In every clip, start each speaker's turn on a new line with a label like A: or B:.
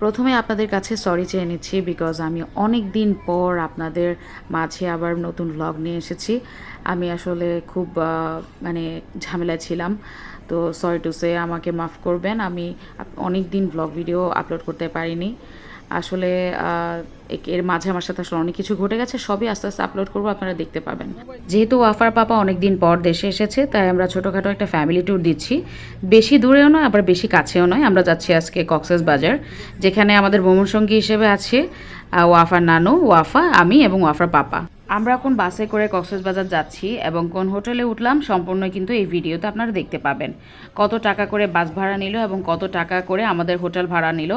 A: প্রথমে আপনাদের কাছে সরি চেয়ে নিচ্ছি বিকজ আমি অনেক দিন পর আপনাদের মাঝে আবার নতুন ব্লগ নিয়ে এসেছি। আমি আসলে খুব মানে ঝামেলা ছিলাম। তো সরি টু সে আমাকে মাফ করবেন। আমি অনেক দিন ব্লগ ভিডিও আপলোড করতে পারিনি। আসলে এর মাঝে আমার সাথে আসলে অনেক কিছু ঘটে গেছে, সবই আস্তে আস্তে আপলোড করব, আপনারা দেখতে পাবেন। যেহেতু ওয়াফার পাপা অনেক দিন পর দেশে এসেছে, তাই আমরা ছোটোখাটো একটা ফ্যামিলি ট্যুর দিচ্ছি। বেশি দূরেও নয়, আবার বেশি কাছেও নয়, আমরা যাচ্ছি আজকে কক্সেস বাজার, যেখানে আমাদের ভ্রমণ সঙ্গী হিসেবে আছে ওয়াফার নানু, ওয়াফা, আমি এবং ওয়াফার পাপা। আমরা এখন বাসে করে কক্সবাজার যাচ্ছি এবং কোন হোটেলে উঠলাম সম্পূর্ণ কিন্তু এই ভিডিওতে আপনারা দেখতে পাবেন। কত টাকা করে বাস ভাড়া নিল এবং কত টাকা করে আমাদের হোটেল ভাড়া নিল,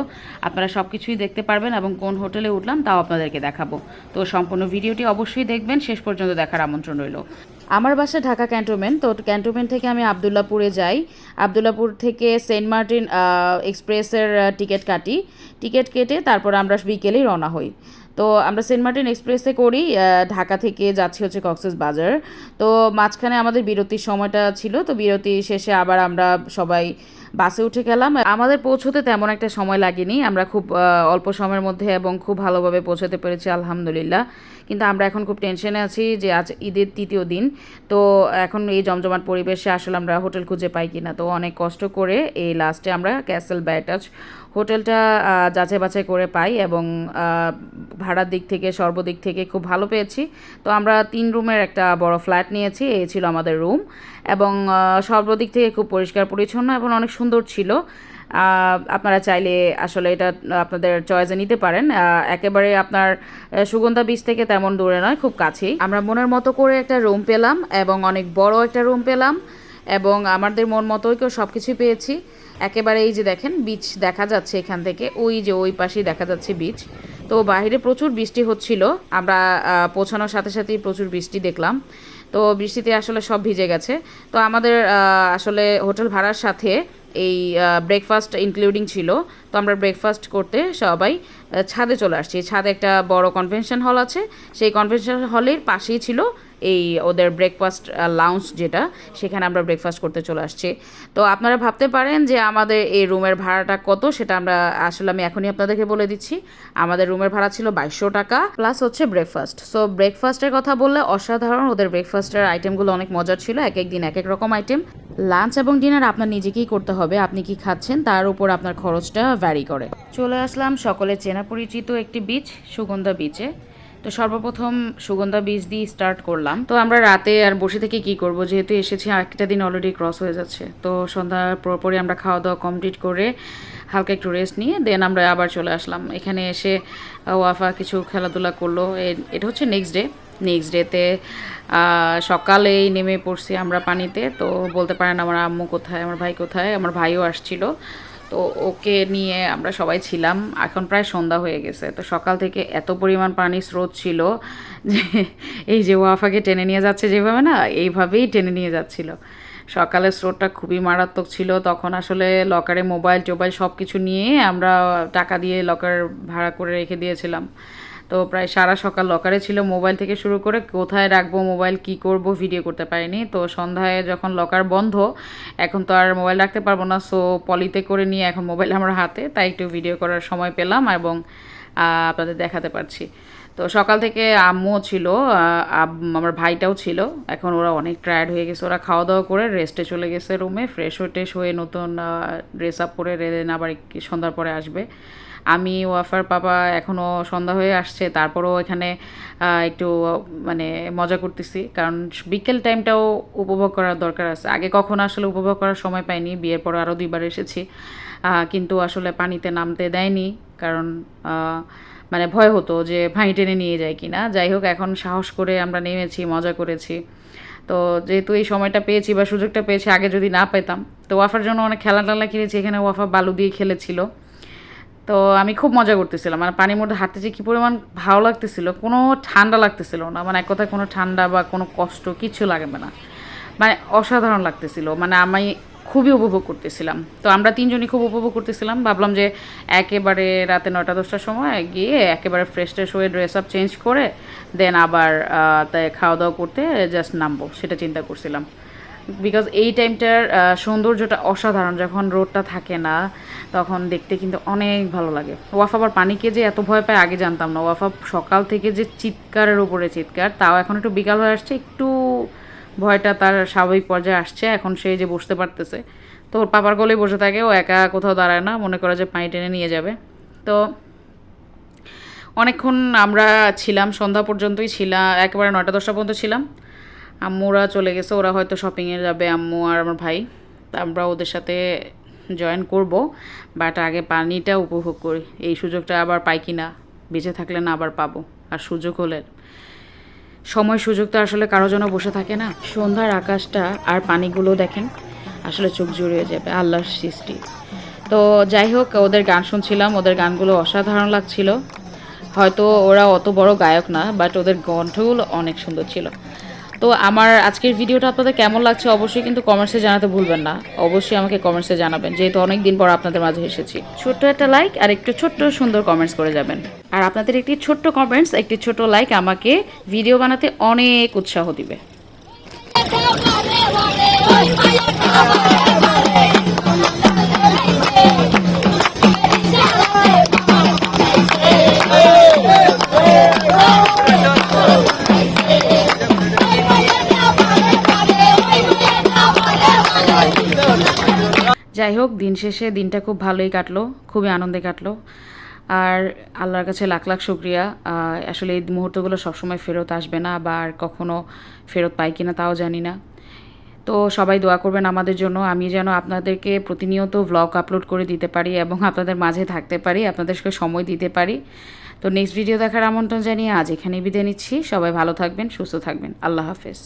A: আপনারা সব কিছুই দেখতে পারবেন এবং কোন হোটেলে উঠলাম তাও আপনাদেরকে দেখাবো। তো সম্পূর্ণ ভিডিওটি অবশ্যই দেখবেন, শেষ পর্যন্ত দেখার আমন্ত্রণ রইল। আমার বাসা ঢাকা ক্যান্টনমেন্ট, তো ক্যান্টনমেন্ট থেকে আমি আবদুল্লাপুরে যাই। আবদুল্লাপুর থেকে সেন্ট মার্টিন এক্সপ্রেসের টিকিট কাটি। টিকিট কেটে তারপর আমরা বিকেলেই রওনা হই। তো আমরা সেন্ট মার্টিন এক্সপ্রেসে করি ঢাকা থেকে যাচ্ছি হচ্ছে কক্সেস বাজার। তো মাঝখানে আমাদের বিরতির সময়টা ছিল, তো বিরতি শেষে আবার আমরা সবাই বাসে উঠে গেলাম। আমাদের পৌঁছতে তেমন একটা সময় লাগেনি। আমরা খুব অল্প সময়ের মধ্যে এবং খুব ভালোভাবে পৌঁছাতে পেরেছি, আলহামদুলিল্লাহ। কিন্তু আমরা এখন খুব টেনশনে আছি যে আজ ঈদের তৃতীয় দিন। তো এখন এই জমজমাট পরিবেশে আসলে আমরা হোটেল খুঁজে পাই কিনা। তো অনেক কষ্ট করে এই লাস্টে আমরা ক্যাসেল ব্যাটাচ হোটেলটা যাচাই বাছাই করে পাই এবং ভাড়ার দিক থেকে, সর্বদিক থেকে খুব ভালো পেয়েছি। তো আমরা তিন রুমের একটা বড় ফ্ল্যাট নিয়েছি, এই ছিল আমাদের রুম এবং সর্বদিক থেকে খুব পরিষ্কার পরিচ্ছন্ন এবং অনেক সুন্দর ছিল। আপনারা চাইলে আসলে এটা, আপনাদের চয়েসে নিতে পারেন। একেবারে আপনার সুগন্ধা বীজ থেকে তেমন দূরে নয়, খুব কাছেই। আমরা মনের মতো করে একটা রুম পেলাম এবং অনেক বড় একটা রুম পেলাম এবং আমাদের মন মতোই কেউ সব কিছুই পেয়েছি। একেবারে এই যে দেখেন বিচ দেখা যাচ্ছে এখান থেকে, ওই যে ওই পাশেই দেখা যাচ্ছে বিচ তো বাইরে প্রচুর বৃষ্টি হচ্ছিল, আমরা পৌঁছানোর সাথে সাথেই প্রচুর বৃষ্টি দেখলাম। তো বৃষ্টিতে আসলে সব ভিজে গেছে। তো আমাদের আসলে হোটেল ভাড়ার সাথে এই ব্রেকফাস্ট ইনক্লুডিং ছিল। তো আমরা ব্রেকফাস্ট করতে সবাই ছাদে চলে আসছি। ছাদে একটা বড় কনভেনশন হল আছে। সেই কনভেনশন হলের পাশেই ছিল এই ওদের ব্রেকফাস্ট লাউঞ্জ যেটা, সেখানে আমরা ব্রেকফাস্ট করতে চলে আসছি। তো আপনারা ভাবতে পারেন যে আমাদের এই রুমের ভাড়াটা কত, সেটা আমরা আসলে আমি এখনই আপনাদেরকে বলে দিচ্ছি। আমাদের রুমের ভাড়া ছিল বাইশশো টাকা প্লাস হচ্ছে ব্রেকফাস্ট সো ব্রেকফাস্টের কথা বললে অসাধারণ, ওদের ব্রেকফাস্টের আইটেমগুলো অনেক মজার ছিল, এক এক দিন, এক এক রকম আইটেম লাঞ্চ এবং ডিনার আপনার নিজেকেই করতে হবে, আপনি কি খাচ্ছেন, তার উপর আপনার খরচটা ভ্যারি করে। চলে আসলাম সকলে চেনা পরিচিত একটি বিচ সুগন্ধা বিচে তো সর্বপ্রথম সুগন্ধা বীজ দিয়ে স্টার্ট করলাম। তো আমরা রাতে আর বসে থেকে কি করব? যেহেতু এসেছি একটা দিন অলরেডি ক্রস হয়ে যাচ্ছে। তো সন্ধ্যার পরপরই আমরা খাওয়া দাওয়া কমপ্লিট করে হালকা একটু রেস্ট নিয়ে দেন আমরা আবার চলে আসলাম। এখানে এসে ওয়াফা কিছু খেলাধুলা করল। এটা হচ্ছে নেক্সট ডে নেক্সট ডেতে সকালেই নেমে পড়ছি আমরা পানিতে। তো বলতে পারেন, আমার আম্মু কোথায়, আমার ভাই কোথায়, আমার ভাইও আসছিল। তো ওকে নিয়ে আমরা সবাই ছিলাম। এখন প্রায় সন্ধ্যা হয়ে গেছে। তো সকাল থেকে এত পরিমাণ পানির স্রোত ছিল যে এই যে ওয়াফাকে টেনে নিয়ে যাচ্ছে যেভাবে না, এইভাবেই টেনে নিয়ে যাচ্ছিল। সকালের স্রোতটা খুবই মারাত্মক ছিল। তখন আসলে লকারে মোবাইল টোবাইল সব কিছু নিয়ে আমরা টাকা দিয়ে লকার ভাড়া করে রেখে দিয়েছিলাম। তো প্রায় সারা সকাল লকারে ছিল। মোবাইল থেকে শুরু করে কোথায় রাখব, মোবাইল কি করব ভিডিও করতে পারিনি। তো সন্ধ্যায় যখন লকার বন্ধ, এখন তো আর মোবাইল রাখতে পারব না। সো পলিতে করে নিয়ে এখন মোবাইল আমার হাতে, তাই একটু ভিডিও করার সময় পেলাম এবং আপনাদের দেখাতে পারছি। তো সকাল থেকে আম্মুও ছিল আমার ভাইটাও ছিল। এখন ওরা অনেক টায়ার্ড হয়ে গেছে। ওরা খাওয়া দাওয়া করে রেস্টে চলে গেছে রুমে ফ্রেশ হয়ে টেশ হয়ে নতুন ড্রেস আপ করে রেদেন আবার সন্ধ্যার পরে আসবে। আমি, ওয়াফার পাপা এখনও সন্ধ্যা হয়ে আসছে, তারপরও এখানে একটু মানে মজা করতেছি। কারণ বিকেল টাইমটাও উপভোগ করার দরকার আছে। আগে কখনো আসলে উপভোগ করার সময় পাইনি, বিয়ের পর আরও দুইবার এসেছি। কিন্তু আসলে পানিতে নামতে দেয়নি, কারণ মানে ভয় হতো যে ভাই টেনে নিয়ে যায় কি না যাই হোক, এখন সাহস করে আমরা নেমেছি, মজা করেছি। তো যেহেতু এই সময়টা পেয়েছি বা সুযোগটা পেয়েছি, আগে যদি না পেতাম, তো ওয়াফার জন্য অনেক খেলা টেলা কিনেছি। এখানে ওয়াফা বালু দিয়ে খেলেছিল। তো আমি খুব মজা করতেছিলাম। মানে পানির মধ্যে হাঁটতে যে কী পরিমাণ ভালো লাগতেছিল, কোনো ঠান্ডা লাগতেছিল না। মানে এক কথায় কোনো ঠান্ডা বা কোনো কষ্ট কিছু লাগবে না। মানে অসাধারণ লাগতেছিল। মানে আমি খুবই উপভোগ করতেছিলাম। তো আমরা তিনজনই খুব উপভোগ করতেছিলাম। ভাবলাম যে একেবারে রাতে নটা দশটার সময় গিয়ে একেবারে ফ্রেশ ট্রেশ হয়ে ড্রেস আপ চেঞ্জ করে দেন আবার তাই খাওয়া দাওয়া করতে জাস্ট নামবো, সেটা চিন্তা করছিলাম। বিকজ এই টাইমটার সৌন্দর্যটা অসাধারণ যখন রোদটা থাকে না, তখন দেখতে কিন্তু অনেক ভালো লাগে। ওয়াফ আবার পানিকে যে এত ভয় পায়, আগে জানতাম না। ওয়াফা সকাল থেকে যে চিৎকারের উপরে চিৎকার, তাও এখন একটু বিকাল হয়ে আসছে, একটু ভয়টা তার স্বাভাবিক পর্যায়ে আসছে, এখন সে যে বসতে পারতেছে। তো ওর পাপার গলেই বসে থাকে, ও একা কোথাও দাঁড়ায় না, মনে করে যে পানি টেনে নিয়ে যাবে। তো অনেকক্ষণ আমরা ছিলাম, সন্ধ্যা পর্যন্তই ছিলাম একেবারে নয়টা দশটা পর্যন্ত ছিলাম। আম্মুরা চলে গেছে, ওরা হয়তো শপিংয়ে যাবে, আম্মু আর আমার ভাই। আমরা ওদের সাথে জয়েন করব বাট আগে পানিটা উপভোগ করি। এই সুযোগটা আবার পাই কি না বেঁচে থাকলে না আবার পাবো, আর সুযোগ হলে। সময় সুযোগ তো আসলে কারও জন্য বসে থাকে না। সন্ধ্যার আকাশটা আর পানিগুলো দেখেন, আসলে চোখ জুড়িয়ে যাবে, আল্লাহর সৃষ্টি। তো যাই হোক, ওদের গান শুনছিলাম, ওদের গানগুলো অসাধারণ লাগছিল। হয়তো ওরা অত বড় গায়ক না বাট ওদের কণ্ঠগুলো অনেক সুন্দর ছিল। তো আমার আজকের ভিডিওটা আপনাদের কেমন লাগছে অবশ্যই কিন্তু কমেন্টসে জানাতে ভুলবেন না অবশ্যই আমাকে কমেন্টসে জানাবেন যেহেতু অনেক দিন পর আপনাদের মাঝে এসেছি ছোট্ট একটা লাইক আর একটু ছোট্ট সুন্দর কমেন্টস করে যাবেন আর আপনাদের একটি ছোট্ট কমেন্টস একটি ছোট লাইক আমাকে ভিডিও বানাতে অনেক উৎসাহ দিবে হোক, দিন শেষে দিনটা খুব ভালোই কাটলো, খুবই আনন্দে কাটলো। আর আল্লাহর কাছে লাখ লাখ শুক্রিয়া। আসলে এই মুহূর্তগুলো সবসময় ফেরত আসবে না বা আর কখনো ফেরত পাই কিনা তাও জানি না। তো সবাই দোয়া করবেন আমাদের জন্য। আমি যেন আপনাদেরকে প্রতিনিয়ত ভ্লগ আপলোড করে দিতে পারি এবং আপনাদের মাঝে থাকতে পারি, আপনাদেরকে সময় দিতে পারি। তো নেক্সট ভিডিও দেখার আমন্ত্রণ জানিয়ে আজ এখানেই বিদায় নিচ্ছি। সবাই ভালো থাকবেন, সুস্থ থাকবেন। আল্লাহ হাফেজ।